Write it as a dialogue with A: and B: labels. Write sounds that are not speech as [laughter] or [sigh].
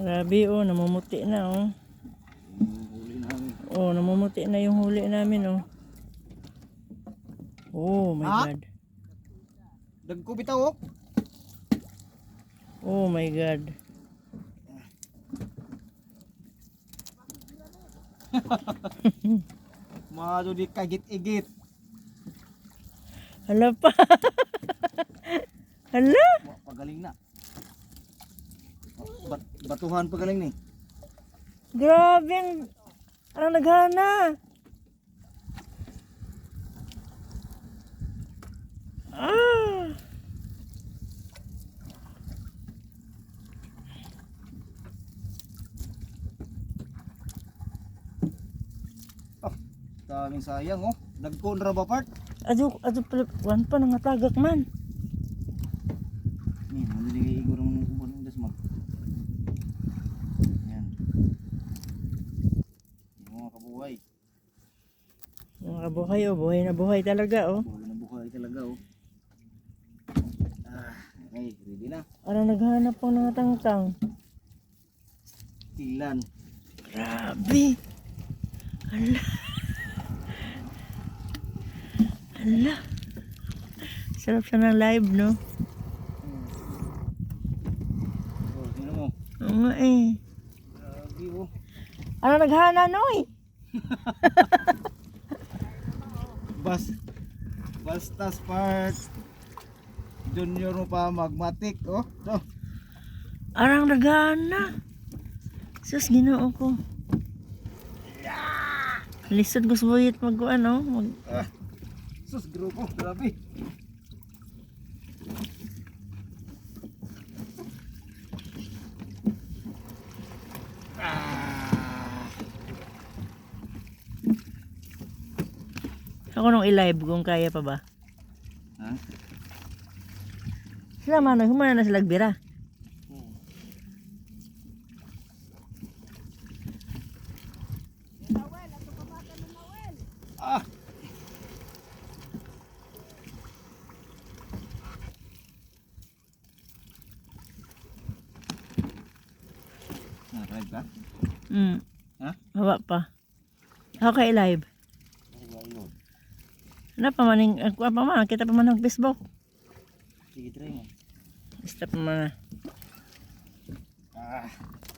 A: Grabe oh, namumuti na oh.
B: Huli namin.
A: Oh, namumuti na yung huli namin oh. Oh my
B: Ah?
A: god.
B: Dagko bitaw oh.
A: Oh my god. [laughs]
B: Mado di kagit-igit.
A: Hala pa. [laughs] Hala.
B: Bat batuhan pagaling ni.
A: Grabe ang... Ang naghana. Ah.
B: Daming sayang oh. Dagko na ra ba part?
A: Ado pala, wan pa nangatagak man.
B: Ni, nandiligay igor mo ng ubon ng dasmag. Yan. Yung mga kabuhay.
A: Mga kabuhay oh, buhay na buhay talaga oh.
B: Buhay na buhay talaga oh. Ah, okay, ready na.
A: Parang naghanap po ng tangtang.
B: Tilan.
A: Grabe. Hala. Hala. Sarap siya ng live, no?
B: Oh, sino mo?
A: Oo nga eh.
B: Grabe oh.
A: Ano naghana, Noy? [laughs]
B: Bas Bastas part Junior mo pa magmatik oh. To.
A: Arang naghana. Sus, ginoo ko. Lisod ko sa buyit mag, ano, mag,
B: Ah. Sus grupo, grabe.
A: Ako nung i-live kung kaya pa ba.
B: Ha?
A: Sila man, humana na sila bira.
B: Ah. Ah, right ba?
A: Mm.
B: Ha?
A: Hawa pa. Ako kay live. Ano pa maning, ako pa man, kita pa man ng Facebook.
B: Sige, try mo.
A: Pa man.
B: Ah.